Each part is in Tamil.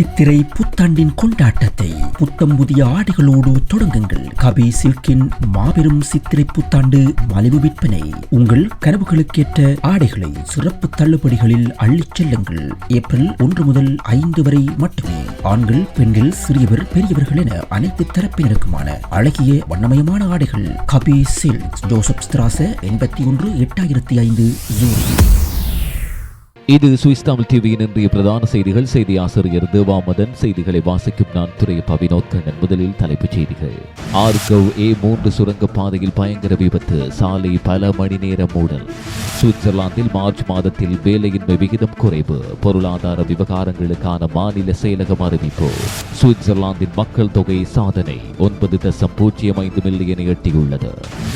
சித்திரை புத்தாண்டின் கொண்டாட்டத்தை புத்தம் புதிய ஆடைகளோடு தொடங்குங்கள். கபி சில்கின் மாபெரும் சித்திரை புத்தாண்டு மலிவு விற்பனை. உங்கள் கனவுகளுக்கேற்ற ஆடைகளை சிறப்பு தள்ளுபடிகளில் அள்ளிச் செல்லுங்கள். ஏப்ரல் ஒன்று முதல் ஐந்து வரை மட்டுமே. ஆண்கள் பெண்கள் சிறியவர் பெரியவர்கள் என அனைத்து தரப்பினருக்குமான அழகிய வண்ணமயமான ஆடைகள். கபி சில்க் ஜோசப் ஸ்திராச எண்பத்தி ஒன்று எட்டாயிரத்தி ஐந்து ஜூரி. இது சுவிஸ் தமிழ் டிவியின் இன்றைய பிரதான செய்திகள். செய்தி ஆசிரியர் தேவாமதன் செய்திகளை வாசிக்கும் நான் துறை வினோத் கண்ணன். முதலில் தலைப்புச் செய்திகள். ஆர்கவ் ஏ மூன்று சுரங்க பாதையில் பயங்கர விபத்து. சாலை பல மணி நேர மூடல். சுவிட்சர்லாந்தில் மார்ச் மாதத்தில் வேலையின்மை விகிதம் குறைவு. பொருளாதார விவகாரங்களுக்கான மாநில செயலகம் அறிவிப்பு. சுவிட்சர்லாந்தின் மக்கள் தொகை சாதனை. ஒன்பது தசம் பூஜ்ஜியம் ஐந்து மில்லியனை எட்டியுள்ளது.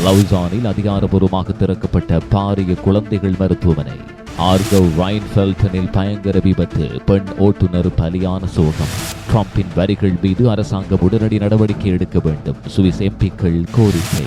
லவுசானில் அதிகாரபூர்வமாக திறக்கப்பட்ட பாரிய குழந்தைகள் மருத்துவமனை. ஆர்கவ் ரைன்ஃபெல்டனில் பயங்கர விபத்து பெண் ஓட்டுநர் பலியான சோகம். ட்ரம்பின் வரிகள் மீது அரசாங்கம் உடனடி நடவடிக்கை எடுக்க வேண்டும் சுவிஸ் எம்பிக்கள் கோரிக்கை.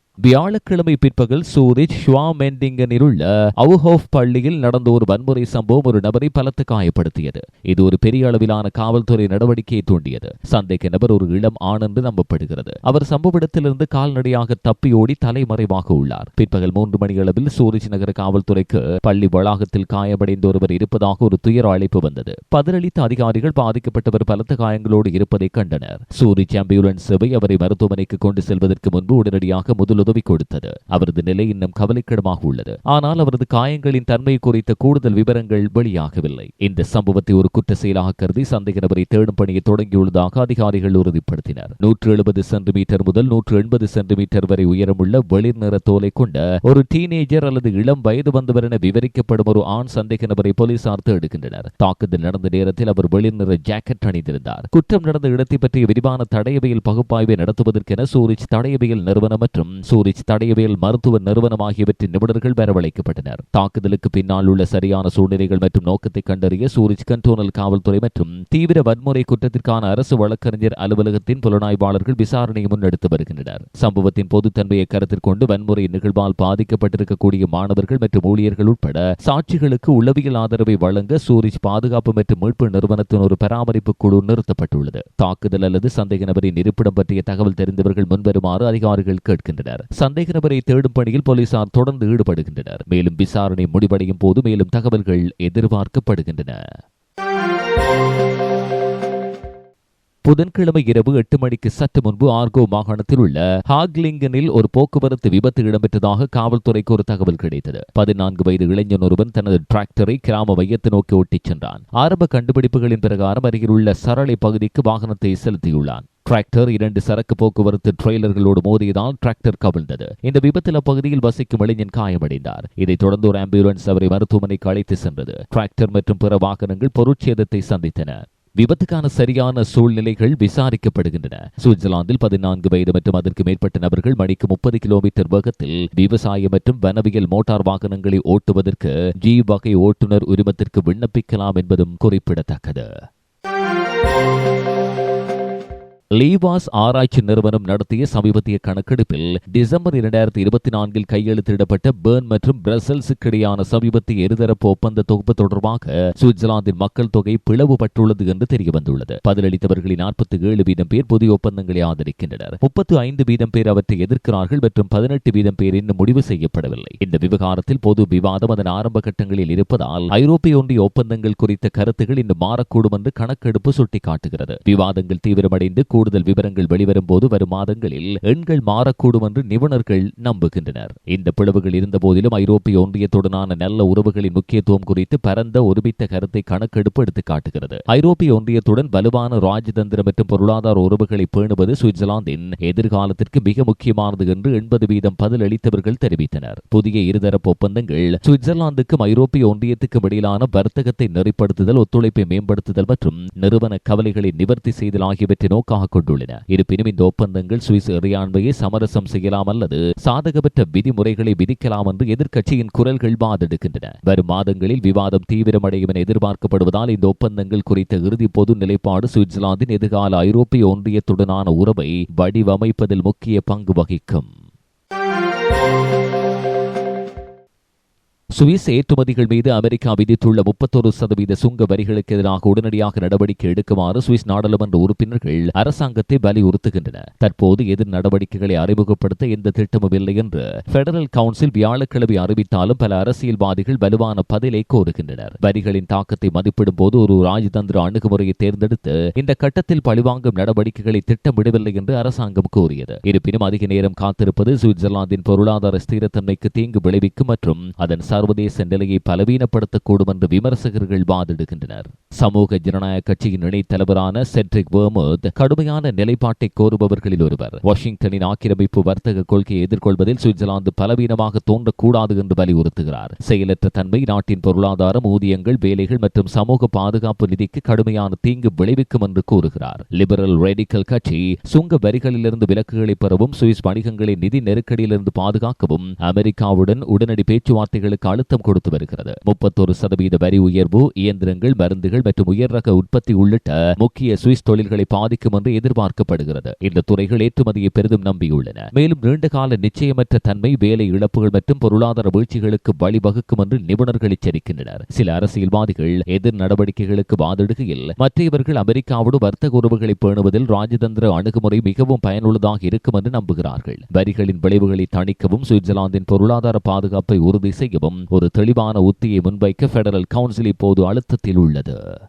வியாழக்கிழமை பிற்பகல் சூரிச் மெண்டிங்கனில் உள்ள அவுஹோஃப் பள்ளியில் நடந்த ஒரு வன்முறை சம்பவம் ஒரு நபரை பலத்து காயப்படுத்தியது. இது ஒரு பெரிய அளவிலான காவல்துறை நடவடிக்கையை தூண்டியது. சந்தேக நபர் ஒரு இளம் ஆண் என்று நம்பப்படுகிறது. அவர் சம்பவ இடத்திலிருந்து கால்நடையாக தப்பியோடி தலைமறைவாக உள்ளார். பிற்பகல் மூன்று மணி அளவில் சூரிச் நகர காவல்துறைக்கு பள்ளி வளாகத்தில் காயமடைந்த ஒருவர் இருப்பதாக ஒரு துயர அழைப்பு வந்தது. பதிலளித்த அதிகாரிகள் பாதிக்கப்பட்டவர் பலத்த காயங்களோடு இருப்பதை கண்டனர். சூரிச் ஆம்புலன்ஸ் சேவை அவரை மருத்துவமனைக்கு கொண்டு செல்வதற்கு முன்பு உடனடியாக முதல் உதவி கொடுத்தது. அவரது நிலை இன்னும் கவலைக்கிடமாக உள்ளது. ஆனால் அவரது காயங்களின் தன்மை குறித்த கூடுதல் விவரங்கள் வெளியாகவில்லை. இந்த சம்பவத்தை ஒரு குற்ற செயலாக கருதி சந்தேக நபரை தேடும் பணியை தொடங்கியுள்ளதாக அதிகாரிகள் உறுதிப்படுத்தினர். நூற்று எழுபது சென்டிமீட்டர் முதல் நூற்று எண்பது சென்டிமீட்டர் வரை உயரமுள்ள வெளிர் நிற தோலை கொண்ட ஒரு டீனேஜர் அல்லது இளம் வயது வந்தவர் என விவரிக்கப்படும் ஒரு ஆண் சந்தேக நபரை போலீசார் தேடுகின்றனர். தாக்குதல் நடந்த நேரத்தில் அவர் வெளிர் நிற ஜாக்கெட் அணிந்திருந்தார். குற்றம் நடந்த இடத்தை பற்றிய விரிவான தடையவையில் பகுப்பாய்வை நடத்துவதற்கென சூரிச் தடையவையில் நிறுவனம் மற்றும் சூரிச் தடயவியல் மருத்துவ நிறுவனம் ஆகியவற்றின் நிபுணர்கள் வரவழைக்கப்பட்டனர். தாக்குதலுக்கு பின்னால் உள்ள சரியான சூழ்நிலைகள் மற்றும் நோக்கத்தை கண்டறிய சூரிச் கண்டோனல் காவல்துறை மற்றும் தீவிர வன்முறை குற்றத்திற்கான அரசு வழக்கறிஞர் அலுவலகத்தின் புலனாய்வாளர்கள் விசாரணையை முன்னெடுத்து வருகின்றனர். சம்பவத்தின் பொதுத்தன்மையை கருத்தில் கொண்டு வன்முறை நிகழ்வால் பாதிக்கப்பட்டிருக்கக்கூடிய மாணவர்கள் மற்றும் ஊழியர்கள் உட்பட சாட்சிகளுக்கு உளவியல் ஆதரவை வழங்க சூரிச் பாதுகாப்பு மற்றும் மீட்பு நிறுவனத்தின் ஒரு பராமரிப்பு குழு நிறுத்தப்பட்டுள்ளது. தாக்குதல் அல்லது சந்தேக நபரின் இருப்பிடம் பற்றிய தகவல் தெரிந்தவர்கள் முன்வருமாறு அதிகாரிகள் கேட்கின்றனர். சந்தேக நபரை தேடும் பணியில் போலீசார் தொடர்ந்து ஈடுபடுகின்றனர். மேலும் விசாரணை முடிவடையும் போது மேலும் தகவல்கள் எதிர்பார்க்கப்படுகின்றன. புதன்கிழமை இரவு எட்டு மணிக்கு சற்று முன்பு ஆர்கோ மாகாணத்தில் உள்ள ஹாக்லிங்கனில் ஒரு போக்குவரத்து விபத்து இடம்பெற்றதாக காவல்துறைக்கு ஒரு தகவல் கிடைத்தது. பதினான்கு வயது இளைஞன் ஒருவன் தனது டிராக்டரை கிராம மையத்தை நோக்கி ஓட்டிச் சென்றான். ஆரம்ப கண்டுபிடிப்புகளின் பிரகாரம் அருகில் உள்ள சரளை பகுதிக்கு வாகனத்தை செலுத்தியுள்ளான். டிராக்டர் இரண்டு சரக்கு போக்குவரத்து ட்ரெய்லர்களோடு மோதியதால் டிராக்டர் கவிழ்ந்தது. இந்த விபத்தில் அப்பகுதியில் வசிக்கும் இளைஞன் காயமடைந்தார். இதைத் தொடர்ந்து ஒரு ஆம்புலன்ஸ் அவரை மருத்துவமனைக்கு அழைத்து சென்றது. டிராக்டர் மற்றும் பிற வாகனங்கள் பொருட்சேதத்தை சந்தித்தன. விபத்துக்கான சரியான சூழ்நிலைகள் விசாரிக்கப்படுகின்றன. சுவிட்சர்லாந்தில் பதினான்கு வயது மற்றும் அதற்கு மேற்பட்ட நபர்கள் மணிக்கு முப்பது கிலோமீட்டர் வேகத்தில் விவசாய மற்றும் வனவியல் மோட்டார் வாகனங்களை ஓட்டுவதற்கு ஜி வகை ஓட்டுநர் உரிமத்திற்கு விண்ணப்பிக்கலாம் என்பதும் குறிப்பிடத்தக்கது. லீவாஸ் ஆராய்ச்சி நிறுவனம் நடத்திய சமீபத்திய கணக்கெடுப்பில் டிசம்பர் இரண்டாயிரத்தி இருபத்தி நான்கில் கையெழுத்திடப்பட்ட பேர்ன் மற்றும் பிரசல்ஸுக்கு இடையான சமீபத்திய இருதரப்பு ஒப்பந்த தொகுப்பு தொடர்பாக சுவிட்சர்லாந்தின் மக்கள் தொகை பிளவுபட்டுள்ளது என்று தெரியவந்துள்ளது. பதிலளித்தவர்களின் நாற்பத்தி ஏழு வீதம் பேர் புதிய ஒப்பந்தங்களை ஆதரிக்கின்றனர். முப்பத்தி ஐந்து வீதம் பேர் அவற்றை எதிர்க்கிறார்கள் மற்றும் பதினெட்டு வீதம் பேர் இன்னும் முடிவு செய்யப்படவில்லை. இந்த விவகாரத்தில் பொது விவாதம் அதன் ஆரம்ப கட்டங்களில் இருப்பதால் ஐரோப்பிய ஒன்றிய ஒப்பந்தங்கள் குறித்த கருத்துகள் இன்னும் மாறக்கூடும் என்று கணக்கெடுப்பு சுட்டிக்காட்டுகிறது. விவாதங்கள் தீவிரமடைந்து கூடுதல் விவரங்கள் வெளிவரும் போது வரும் மாதங்களில் எண்கள் மாறக்கூடும் என்று நிபுணர்கள் நம்புகின்றனர். இந்த பிளவுகள் இருந்தபோதிலும் ஐரோப்பிய ஒன்றியத்துடனான நல்ல உறவுகளின் முக்கியத்துவம் குறித்து பரந்த ஒருமித்த கருத்தை கணக்கெடுப்பு எடுத்து காட்டுகிறது. ஐரோப்பிய ஒன்றியத்துடன் வலுவான ராஜதந்திர மற்றும் பொருளாதார உறவுகளை பேணுவது சுவிட்சர்லாந்தின் எதிர்காலத்திற்கு மிக முக்கியமானது என்று எண்பது வீதம் பதில் அளித்தவர்கள் தெரிவித்தனர். புதிய இருதரப்பு ஒப்பந்தங்கள் சுவிட்சர்லாந்துக்கும் ஐரோப்பிய ஒன்றியத்துக்கும் இடையிலான வர்த்தகத்தை நெறிப்படுத்துதல் ஒத்துழைப்பை மேம்படுத்துதல் மற்றும் நிறுவன கவலைகளை நிவர்த்தி செய்தல் ஆகியவற்றை நோக்காக கொண்டுள்ளன. இருப்பினும் இந்த ஒப்பந்தங்கள் சுவிஸ் இறையாண்மையை சமரசம் செய்யலாம் அல்லது சாதகமற்ற விதிமுறைகளை விதிக்கலாம் என்று எதிர்க்கட்சியின் குரல்கள் வாதெடுக்கின்றன வரும் மாதங்களில் விவாதம் தீவிரமடையும் என எதிர்பார்க்கப்படுவதால் இந்த ஒப்பந்தங்கள் குறித்த இறுதி பொது நிலைப்பாடு சுவிட்சர்லாந்தின் எதிர்கால ஐரோப்பிய ஒன்றியத்துடனான உறவை வடிவமைப்பதில் முக்கிய பங்கு வகிக்கும். சுவிஸ் ஏற்றுமதிகள் மீது அமெரிக்கா விதித்துள்ள முப்பத்தொரு சதவீத சுங்க வரிகளுக்கு எதிராக உடனடியாக நடவடிக்கை எடுக்குமாறு சுவிஸ் நாடாளுமன்ற உறுப்பினர்கள் அரசாங்கத்தை வலியுறுத்துகின்றனர் தற்போது எதிர் நடவடிக்கைகளை அறிமுகப்படுத்த எந்த திட்டமும் இல்லை என்று பெடரல் கவுன்சில் வியாழக்கிழமை அறிவித்தாலும் பல அரசியல்வாதிகள் வலுவான பதிலை கோருகின்றனர். வரிகளின் தாக்கத்தை மதிப்பிடும் போது ஒரு ராஜதந்திர அணுகுமுறையை தேர்ந்தெடுத்து இந்த கட்டத்தில் பழிவாங்கும் நடவடிக்கைகளை திட்டமிடவில்லை என்று அரசாங்கம் கூறியது. இருப்பினும் அதிக நேரம் காத்திருப்பது சுவிட்சர்லாந்தின் பொருளாதார ஸ்திரத்தன்மைக்கு தீங்கு விளைவிக்கும் மற்றும் அதன் சர்வதேச நிலையை பலவீனப்படுத்தக்கூடும் என்று விமர்சகர்கள் வாதிடுகின்றனர். சமூக ஜனநாயக கட்சியின் இணைத் தலைவரான செட்ரிக் வேர்மோத் கடுமையான நிலைப்பாட்டை கோருபவர்களில் ஒருவர். வாஷிங்டனின் ஆக்கிரமிப்பு வர்த்தக கொள்கையை எதிர்கொள்வதில் சுவிட்சர்லாந்து பலவீனமாக தோன்றக்கூடாது என்று வலியுறுத்துகிறார். செயலற்ற தன்மை நாட்டின் பொருளாதாரம் ஊதியங்கள் வேலைகள் மற்றும் சமூக பாதுகாப்பு நிதிக்கு கடுமையான தீங்கு விளைவிக்கும் என்று கூறுகிறார். லிபரல் ரெடிக்கல் கட்சி சுங்க வரிகளிலிருந்து விலக்குகளை பெறவும் சுவிஸ் வணிகங்களை நிதி நெருக்கடியிலிருந்து பாதுகாக்கவும் அமெரிக்காவுடன் உடனடி பேச்சுவார்த்தைகளுக்கு அழுத்தம் கொடுத்து வருகிறது. முப்பத்தொரு சதவீத வரி உயர்வு இயந்திரங்கள் மருந்துகள் மற்றும் உயர் ரக உற்பத்தி உள்ளிட்ட முக்கிய சுவிஸ் தொழில்களை பாதிக்கும் என்று எதிர்பார்க்கப்படுகிறது. இந்த துறைகள் ஏற்றுமதியை பெரிதும் நம்பியுள்ளன. மேலும் நீண்டகால நிச்சயமற்ற தன்மை வேலை இழப்புகள் மற்றும் பொருளாதார வீழ்ச்சிகளுக்கு வழிவகுக்கும் என்று நிபுணர்கள் எச்சரிக்கின்றனர். சில அரசியல்வாதிகள் எதிர் நடவடிக்கைகளுக்கு வாதிடுகையில் மற்றவர்கள் அமெரிக்காவோடு வர்த்தக உறவுகளை பேணுவதில் ராஜதந்திர அணுகுமுறை மிகவும் பயனுள்ளதாக இருக்கும் என்று நம்புகிறார்கள். வரிகளின் விளைவுகளை தணிக்கவும் சுவிட்சர்லாந்தின் பொருளாதார பாதுகாப்பை உறுதி செய்யவும் ஒரு தெளிவான உத்தியை முன்வைக்க பெடரல் கவுன்சில் இப்போது அழுத்தத்தில் உள்ளது.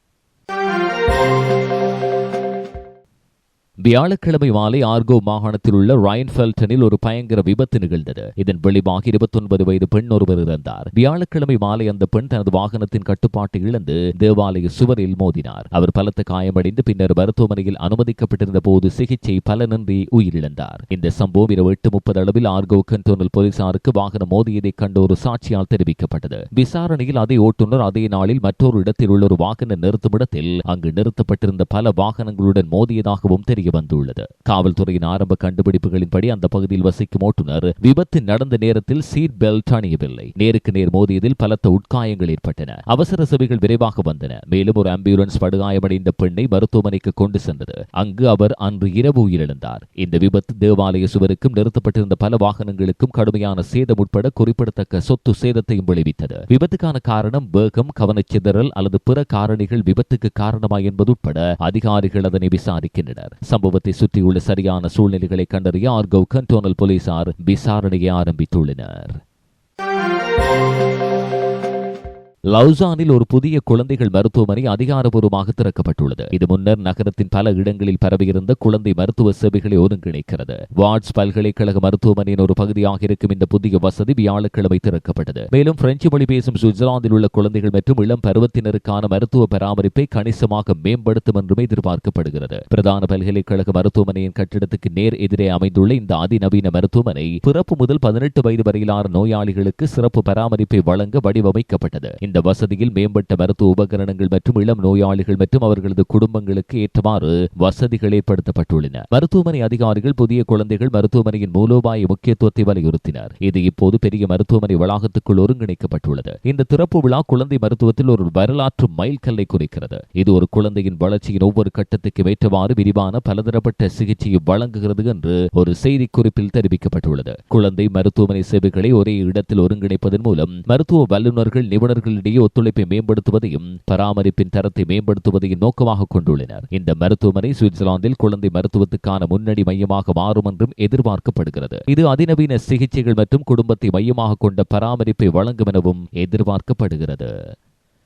வியாழக்கிழமை மாலை ஆர்கோ மாகாணத்தில் உள்ள ராயன்ஃபெல்டனில் ஒரு பயங்கர விபத்து நிகழ்ந்தது. இதன் விளைவாக இருபத்தொன்பது வயது பெண் ஒருவர் இறந்தார். வியாழக்கிழமை மாலை அந்த பெண் தனது வாகனத்தின் கட்டுப்பாட்டை இழந்து தேவாலய சுவரில் மோதினார். அவர் பலத்த காயமடைந்து பின்னர் மருத்துவமனையில் அனுமதிக்கப்பட்டிருந்த போது சிகிச்சை பலனின்றி உயிரிழந்தார். இந்த சம்பவம் இரவு எட்டு முப்பது அளவில் ஆர்கோ கண்டோனல் போலீசாருக்கு வாகனம் மோதியதைக் கண்ட ஒரு சாட்சியால் தெரிவிக்கப்பட்டது. விசாரணையில் அதே ஓட்டுநர் அதே நாளில் மற்றொரு இடத்தில் உள்ள ஒரு வாகன நிறுத்துமிடத்தில் அங்கு நிறுத்தப்பட்டிருந்த பல வாகனங்களுடன் மோதியதாகவும் தெரிய வந்துள்ளது. காவல்துறையின் ஆரம்ப கண்டுபிடிப்புகளின்படி அந்த பகுதியில் வசிக்கும் ஓட்டுநர் விபத்து நடந்த நேரத்தில் சீட் பெல்ட் அணியவில்லை. நேருக்கு நேர் மோதியதில் பலத்த உட்காயங்கள் ஏற்பட்டன. அவசர சேவைகள் விரைவாக வந்தன. மேலும் ஒரு ஆம்புலன்ஸ் படுகாயமடைந்த பெண்ணை மருத்துவமனைக்கு கொண்டு சென்றது. அங்கு அவர் அன்று இரவு உயிரிழந்தார். இந்த விபத்து தேவாலய சுவருக்கும் நிறுத்தப்பட்டிருந்த பல வாகனங்களுக்கும் கடுமையான சேதம் உட்பட குறிப்பிடத்தக்க சொத்து சேதத்தையும் விளைவித்தது. விபத்துக்கான காரணம் வேகம் கவனச்சிதறல் அல்லது பிற காரணிகள் விபத்துக்கு காரணமா என்பது உட்பட அதிகாரிகள் அதனை விசாரிக்கின்றனர். சம்பவத்தை சுற்றியுள்ள சரியான சூழ்நிலைகளை கண்டறிய ஆர்கவ் கண்டோனல் போலீசார் விசாரணையை ஆரம்பித்துள்ளனர். லவுசானில் ஒரு புதிய குழந்தைகள் மருத்துவமனை அதிகாரப்பூர்வமாக திறக்கப்பட்டுள்ளது. இது முன்னர் நகரத்தின் பல இடங்களில் பரவியிருந்த குழந்தை மருத்துவ சேவைகளை ஒருங்கிணைக்கிறது. வார்ட்ஸ் பல்கலைக்கழக மருத்துவமனையின் ஒரு பகுதியாக இருக்கும் இந்த புதிய வசதி வியாழக்கிழமை திறக்கப்பட்டது. மேலும் பிரெஞ்சு மொழி பேசும் சுவிட்சர்லாந்தில் உள்ள குழந்தைகள் மற்றும் இளம் பருவத்தினருக்கான மருத்துவ பராமரிப்பை கணிசமாக மேம்படுத்தும் என்றும் எதிர்பார்க்கப்படுகிறது. பிரதான பல்கலைக்கழக மருத்துவமனையின் கட்டிடத்துக்கு நேர் எதிரே அமைந்துள்ள இந்த அதிநவீன மருத்துவமனை பிறப்பு முதல் பதினெட்டு வயது வரையிலான நோயாளிகளுக்கு சிறப்பு பராமரிப்பை வழங்க வடிவமைக்கப்பட்டது. இந்த வசதியில் மேம்பட்ட மருத்துவ உபகரணங்கள் மற்றும் இளம் நோயாளிகள் மற்றும் அவர்களது குடும்பங்களுக்கு ஏற்றவாறு வசதிகள் ஏற்படுத்தப்பட்டுள்ளன மருத்துவமனை அதிகாரிகள் புதிய குழந்தைகள் மருத்துவமனையின் மூலோபாய முக்கியத்துவத்தை வலியுறுத்தினர். இது இப்போது பெரிய மருத்துவமனை வளாகத்துக்குள் ஒருங்கிணைக்கப்பட்டுள்ளது. இந்த திறப்பு விழா குழந்தை மருத்துவத்தில் ஒரு வரலாற்று மைல்கல்லை குறிக்கிறது. இது ஒரு குழந்தையின் வளர்ச்சியின் ஒவ்வொரு கட்டத்துக்கு ஏற்றவாறு விரிவான பலதரப்பட்ட சிகிச்சையை வழங்குகிறது என்று ஒரு செய்திக்குறிப்பில் தெரிவிக்கப்பட்டுள்ளது. குழந்தை மருத்துவமனை சேவைகளை ஒரே இடத்தில் ஒருங்கிணைப்பதன் மூலம் மருத்துவ வல்லுநர்கள் நிபுணர்கள் மக்களிடையே ஒத்துழைப்பை மேம்படுத்துவதையும் பராமரிப்பின் தரத்தை மேம்படுத்துவதையும் நோக்கமாக கொண்டுள்ளனர். இந்த மருத்துவமனை சுவிட்சர்லாந்தில் குழந்தை மருத்துவத்துக்கான முன்னணி மையமாக மாறும் என்றும் எதிர்பார்க்கப்படுகிறது. இது அதிநவீன சிகிச்சைகள் மற்றும் குடும்பத்தை மையமாக கொண்ட பராமரிப்பை வழங்கும் எனவும் எதிர்பார்க்கப்படுகிறது.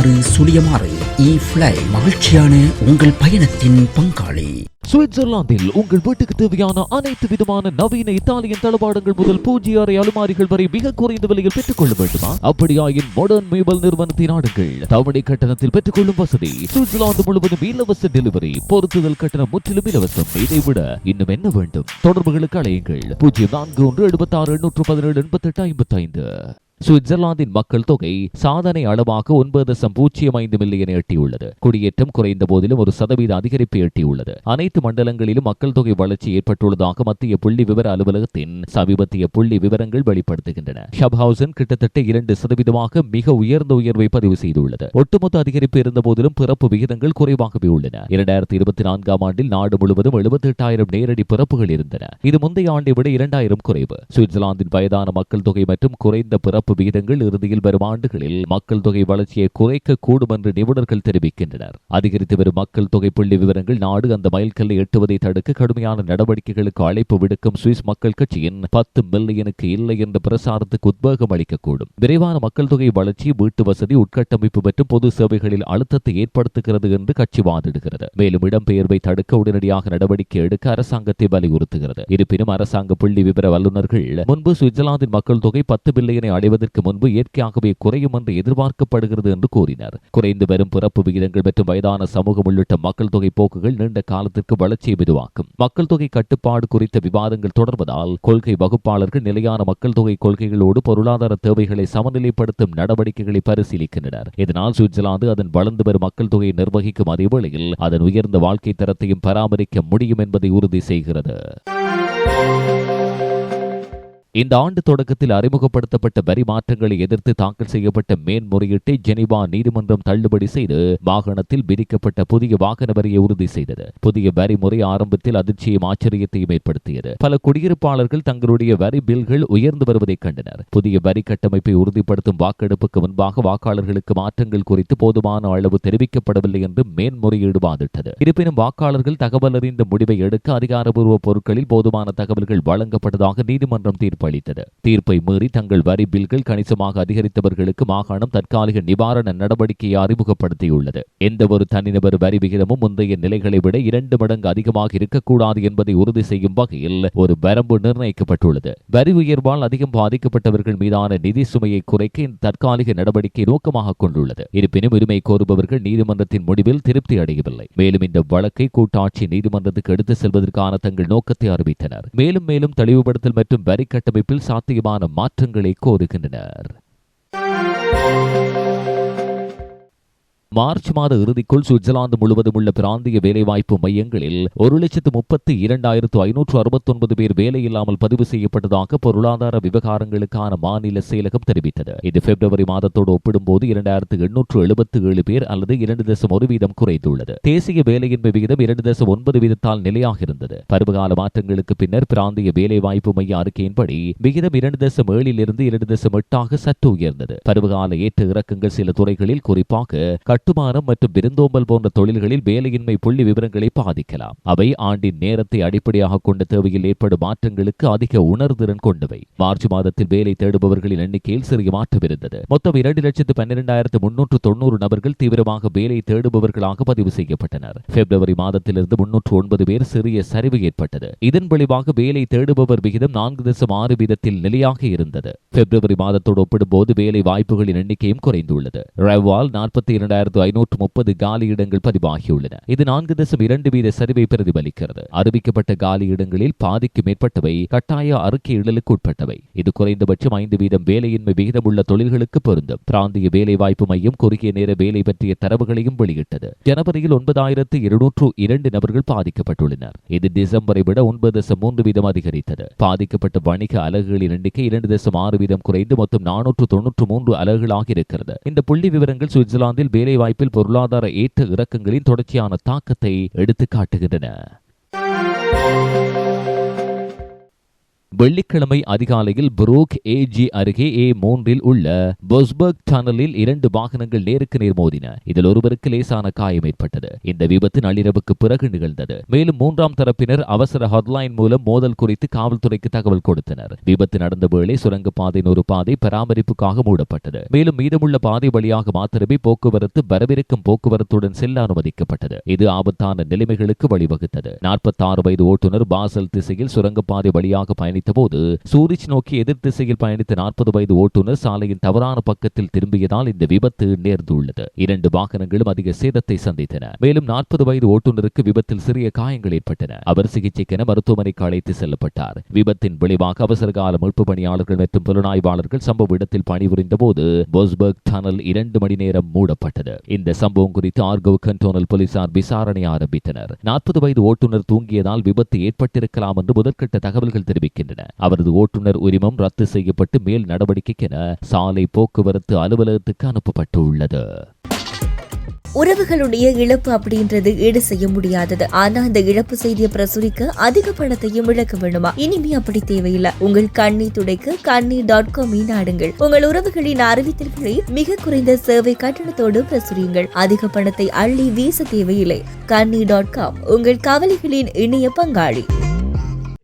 ஆறு சுழியம் இ ஃபிளை மகிழ்ச்சியான உங்கள் பயணத்தின் பங்காளி. சுவிட்சர்லாந்தில் உங்கள் வீட்டுக்கு தேவையான அனைத்து விதமான நவீன இத்தாலியன் தளபாடங்கள் முதல் பூஜ்ய அறை அலுமாரிகள் வரை மிக குறைந்த விலையில் பெற்றுக் கொள்ள வேண்டுமா? அப்படியாயின் மாடர்ன் மேபல் நிறுவனத்தின் நாடுகள் தவணை கட்டணத்தில் பெற்றுக்கொள்ளும் வசதி சுவிட்சர்லாந்து முழுவதும் இலவச டெலிவரி பொருத்துதல் கட்டணம் முற்றிலும் இலவசம். இதை விட இன்னும் என்ன வேண்டும்? தொடர்புகளுக்கு அழையுங்கள். பூஜ்ஜியம் நான்கு ஒன்று எழுபத்தி ஆறு எண்ணூற்று பதினேழு எண்பத்தெட்டு ஐம்பத்தி ஐந்து சுவிட்சர்லாந்தின் மக்கள் தொகை சாதனை அளவாக ஒன்பது தசம் பூஜ்ஜியம் ஐந்து மில்லியனை எட்டியுள்ளது. குடியேற்றம் குறைந்த போதிலும் ஒரு சதவீத அதிகரிப்பை எட்டியுள்ளது. அனைத்து மண்டலங்களிலும் மக்கள் தொகை வளர்ச்சி ஏற்பட்டுள்ளதாக மத்திய புள்ளி விவர அலுவலகத்தின் சமீபத்திய புள்ளி விவரங்கள் வெளிப்படுத்துகின்றன. ஷப்ஹவுசன் கிட்டத்தட்ட இரண்டு சதவீதமாக மிக உயர்ந்த உயர்வை பதிவு செய்துள்ளது. ஒட்டுமொத்த அதிகரிப்பு இருந்த போதிலும் பிறப்பு விகிதங்கள் குறைவாகவே உள்ளன. இரண்டாயிரத்தி இருபத்தி நான்காம் ஆண்டில் நாடு முழுவதும் எழுபத்தி எட்டாயிரம் நேரடி பிறப்புகள் இருந்தன. இது முந்தைய ஆண்டை விட இரண்டாயிரம் குறைவு. சுவிட்சர்லாந்தின் வயதான மக்கள் தொகை மற்றும் குறைந்த பிறப்பு விகிதங்கள் இறுதியில் வரும் ஆண்டுகளில் மக்கள் தொகை வளர்ச்சியை குறைக்கக்கூடும் என்று நிபுணர்கள் தெரிவிக்கின்றனர். அதிகரித்து வரும் மக்கள் தொகை புள்ளி விவரங்கள் நாடு அந்த மைல்கல்லை எட்டுவதை தடுக்க கடுமையான நடவடிக்கைகளுக்கு அழைப்பு விடுக்கும் சுவிஸ் மக்கள் கட்சியின் பத்து மில்லியனுக்கு இல்லை என்ற பிரசாரத்துக்கு உத்வேகம் அளிக்கக்கூடும். விரைவான மக்கள் தொகை வளர்ச்சி வீட்டு வசதி உட்கட்டமைப்பு மற்றும் பொது சேவைகளில் அழுத்தத்தை ஏற்படுத்துகிறது என்று கட்சி வாதிடுகிறது. மேலும் இடம்பெயர்வை தடுக்க உடனடியாக நடவடிக்கை எடுக்க அரசாங்கத்தை வலியுறுத்துகிறது. இருப்பினும் அரசாங்க புள்ளி விவர வல்லுநர்கள் முன்பு சுவிட்சர்லாந்தின் மக்கள் தொகை பத்து பில்லியனை வருவதற்கு முன்பு இயற்கையாகவே குறையும் என்று எதிர்பார்க்கப்படுகிறது என்று கூறினர். குறைந்து வரும் பிறப்பு விகிதங்கள் மற்றும் வயதான சமூகம் உள்ளிட்ட மக்கள் தொகை போக்குகள் நீண்ட காலத்திற்கு வளர்ச்சியை மெதுவாக்கும். மக்கள் தொகை கட்டுப்பாடு குறித்த விவாதங்கள் தொடர்வதால் கொள்கை வகுப்பாளர்கள் நிலையான மக்கள் தொகை கொள்கைகளோடு பொருளாதார தேவைகளை சமநிலைப்படுத்தும் நடவடிக்கைகளை பரிசீலிக்கின்றனர். இதனால் சுவிட்சர்லாந்து அதன் வளர்ந்து வரும் மக்கள் தொகையை நிர்வகிக்கும் அதே வேளையில் அதன் உயர்ந்த வாழ்க்கை தரத்தையும் பராமரிக்க முடியும் என்பதை உறுதி செய்கிறது. இந்த ஆண்டு தொடக்கத்தில் அறிமுகப்படுத்தப்பட்ட வரி மாற்றங்களை எதிர்த்து தாக்கல் செய்யப்பட்ட மேன்முறையீட்டை ஜெனிவா நீதிமன்றம் தள்ளுபடி செய்து வாகனத்தில் விதிக்கப்பட்ட புதிய வாகன வரியை உறுதி செய்தது. புதிய வரி முறை ஆரம்பத்தில் அதிர்ச்சியும் ஆச்சரியத்தையும் ஏற்படுத்தியது. பல குடியிருப்பாளர்கள் தங்களுடைய வரி பில்கள் உயர்ந்து வருவதை கண்டனர். புதிய வரி கட்டமைப்பை உறுதிப்படுத்தும் வாக்கெடுப்புக்கு முன்பாக வாக்காளர்களுக்கு மாற்றங்கள் குறித்து போதுமான அளவு தெரிவிக்கப்படவில்லை என்று மேன்முறையீடு வாதிட்டது. இருப்பினும் வாக்காளர்கள் தகவல் அறிந்த முடிவை எடுக்க அதிகாரப்பூர்வ பொருட்களில் போதுமான தகவல்கள் வழங்கப்பட்டதாக நீதிமன்றம் தீர்ப்பு அளித்தது தீர்ப்பை மீறி தங்கள் வரி பில்கள் கணிசமாக அதிகரித்தவர்களுக்கு மாகாணம் தற்காலிக நிவாரண நடவடிக்கையை அறிமுகப்படுத்தியுள்ளது. எந்த ஒரு தனிநபர் வரி விகிதமும் முந்தைய நிலைகளை விட இரண்டு மடங்கு அதிகமாக இருக்கக்கூடாது என்பதை உறுதி செய்யும் வகையில் ஒரு வரம்பு நிர்ணயிக்கப்பட்டுள்ளது. வரி உயர்வால் அதிகம் பாதிக்கப்பட்டவர்கள் மீதான நிதி சுமையை குறைக்க இந்த தற்காலிக நடவடிக்கை நோக்கமாக கொண்டுள்ளது. இருப்பினும் உரிமை கோருபவர்கள் நீதிமன்றத்தின் முடிவில் திருப்தி அடையவில்லை. மேலும் இந்த வழக்கை கூட்டாட்சி நீதிமன்றத்துக்கு எடுத்து செல்வதற்கான தங்கள் நோக்கத்தை அறிவித்தனர். மேலும் மேலும் தெளிவுபடுத்தல் மற்றும் வரி கட்டமைப்பில் சாத்தியமான மாற்றங்களை கோருகின்றனர். மார்ச் மாத இறுதிக்குள் சுவிட்சர்லாந்து முழுவதும் உள்ள பிராந்திய வேலைவாய்ப்பு மையங்களில் ஒரு லட்சத்து முப்பத்தி இரண்டாயிரத்து ஐநூற்று அறுபத்தொன்பது பேர் வேலையில்லாமல் பதிவு செய்யப்பட்டதாக பொருளாதார விவகாரங்களுக்கான மாநில செயலகம் தெரிவித்தது. இது பிப்ரவரி மாதத்தோடு ஒப்பிடும்போது இரண்டாயிரத்து எண்ணூற்று எழுபத்து ஏழு பேர் அல்லது இரண்டு தசம் ஒரு வீதம் குறைந்துள்ளது. தேசிய வேலையின்மை விகிதம் இரண்டு தசம் ஒன்பது வீதத்தால் நிலையாக இருந்தது. பருவகால மாற்றங்களுக்கு பின்னர் பிராந்திய வேலைவாய்ப்பு மைய அறிக்கையின்படி விகிதம் இரண்டு தசம் ஏழிலிருந்து இரண்டு தசம் எட்டாக சற்று உயர்ந்தது. பருவகால ஏற்ற இறக்கங்கள் சில துறைகளில் குறிப்பாக கட்டுமானம் மற்றும் விருந்தோம்பல் போன்ற தொழில்களில் வேலையின்மை புள்ளி விவரங்களை பாதிக்கலாம். அவை ஆண்டின் நேரத்தை அடிப்படையாக கொண்ட தேவையில் ஏற்படும் மாற்றங்களுக்கு அதிக உணர்திறன் கொண்டவை. மார்ச் மாதத்தில் வேலை தேடுபவர்களின் எண்ணிக்கையில் சிறிய மாற்றம் இருந்தது. மொத்தம் இரண்டு லட்சத்து பன்னிரெண்டாயிரத்து முன்னூற்று தொன்னூறு நபர்கள் தீவிரமாக வேலை தேடுபவர்களாக பதிவு செய்யப்பட்டனர். பிப்ரவரி மாதத்திலிருந்து முன்னூற்று ஒன்பது பேர் சிறிய சரிவு ஏற்பட்டது. இதன் விளைவாக வேலை தேடுபவர் விகிதம் நான்கு தசம் ஆறு வீதத்தில் நிலையாக இருந்தது. பிப்ரவரி மாதத்தோடு ஒப்பிடும்போது வேலை வாய்ப்புகளின் எண்ணிக்கையும் குறைந்துள்ளது. ரவால் நாற்பத்தி இரண்டாயிரத்து இரண்டாயிரத்து ஐநூற்று முப்பது காலி இடங்கள் பதிவாகியுள்ளன. இது நான்கு தசம் இரண்டு வீத சரிவை பிரதிபலிக்கிறது. அறிவிக்கப்பட்ட காலி இடங்களில் பாதிக்கு மேற்பட்டவை கட்டாய அறிக்கையிடலுக்கு உட்பட்டவை. இது குறைந்தபட்சம் ஐந்து வீதம் வேலையின்மை விகிதம் உள்ள தொழில்களுக்கு பொருந்தும். பிராந்திய வேலைவாய்ப்பு மையம் குறுகிய நேர வேலை பற்றிய தரவுகளையும் வெளியிட்டது. ஜனவரியில் ஒன்பதாயிரத்து இருநூற்று இரண்டு நபர்கள் பாதிக்கப்பட்டுள்ளனர். இது டிசம்பரை விட ஒன்பது தசம் மூன்று வீதம் அதிகரித்தது. பாதிக்கப்பட்ட வணிக அலகுகளின் எண்ணிக்கை இரண்டு தசம் ஆறு வீதம் குறைந்து மொத்தம் நானூற்று தொன்னூற்று மூன்று அலகுகளாக இருக்கிறது. இந்த புள்ளி விவரங்கள் சுவிட்சர்லாந்தில் வேலை வேலைவாய்ப்பில் பொருளாதார ஏற்ற இறக்கங்களின் தொடர்ச்சியான தாக்கத்தை எடுத்து காட்டுகின்றன வெள்ளிக்கிழமை அதிகாலையில் புரோக் ஏஜி அருகே ஏ மூன்றில் உள்ள பொஸ்பர்க் டனலில் இரண்டு வாகனங்கள் நேருக்கு நேர் மோதின. இதில் ஒருவருக்கு லேசான காயம் ஏற்பட்டது. இந்த விபத்து நள்ளிரவுக்கு பிறகு நிகழ்ந்தது. மேலும் மூன்றாம் தரப்பினர் அவசர ஹாட்லைன் மூலம் மோதல் குறித்து காவல்துறைக்கு தகவல் கொடுத்தனர். விபத்து நடந்த வேளை சுரங்கப்பாதையின் ஒரு பாதை பராமரிப்புக்காக மூடப்பட்டது. மேலும் மீதமுள்ள பாதை வழியாக மாத்திரமே போக்குவரத்து வரவிருக்கும் போக்குவரத்துடன் செல்ல அனுமதிக்கப்பட்டது. இது ஆபத்தான நிலைமைகளுக்கு வழிவகுத்தது. நாற்பத்தி ஆறு வயது ஓட்டுநர் பாசல் திசையில் சுரங்கப்பாதை வழியாக பயணித்த போது சூரிச் நோக்கி எதிர் திசையில் பயணித்த நாற்பது வயது ஓட்டுநர் சாலையின் தவறான பக்கத்தில் திரும்பியதால் இந்த விபத்து நேர்ந்துள்ளது. இரண்டு வாகனங்களும் அதிக சேதத்தை சந்தித்தன. மேலும் நாற்பது வயது ஓட்டுநருக்கு விபத்தில் சிறிய காயங்கள் ஏற்பட்டன. அவர் சிகிச்சைக்கென மருத்துவமனைக்கு அழைத்து செல்லப்பட்டார். விபத்தின் விளைவாக அவசரகால மீட்பு பணியாளர்கள் மற்றும் புலனாய்வாளர்கள் சம்பவ இடத்தில் பணிபுரிந்த போது போஸ்பர்க் டனல் இரண்டு மணி நேரம் மூடப்பட்டது. இந்த சம்பவம் குறித்து ஆர்கவ் கண்டோனல் போலீசார் விசாரணை ஆரம்பித்தனர். நாற்பது வயது ஓட்டுநர் தூங்கியதால் விபத்து ஏற்பட்டிருக்கலாம் என்று முதற்கட்ட தகவல்கள் தெரிவிக்கின்றன. அவரது ஓட்டுநர் உரிமம் ரத்து செய்யப்பட்டு மேல் நடவடிக்கைக்கென சாலை போக்குவரத்து அலுவலகத்துக்கு அனுப்பப்பட்டுள்ளது. உறவுகளுடைய இழப்பு அப்படின்றது ஈடு செய்ய முடியாதது. ஆனா அந்த இழப்பு செய்தியை பிரசுரிக்க அதிக பணத்தையும் இழக்க வேணுமா? இனிமே அப்படி தேவையில்லை. உங்கள் கண்ணி துடைக்க கண்ணி டாட் காம் நாடுங்கள். உங்கள் உறவுகளின் அறிவித்தல்களை மிக குறைந்த சேவை கட்டணத்தோடு பிரசுரியுங்கள். அதிக பணத்தை அள்ளி வீச தேவையில்லை. கண்ணி டாட் காம் உங்கள் கவலைகளின் இணைய பங்காளி.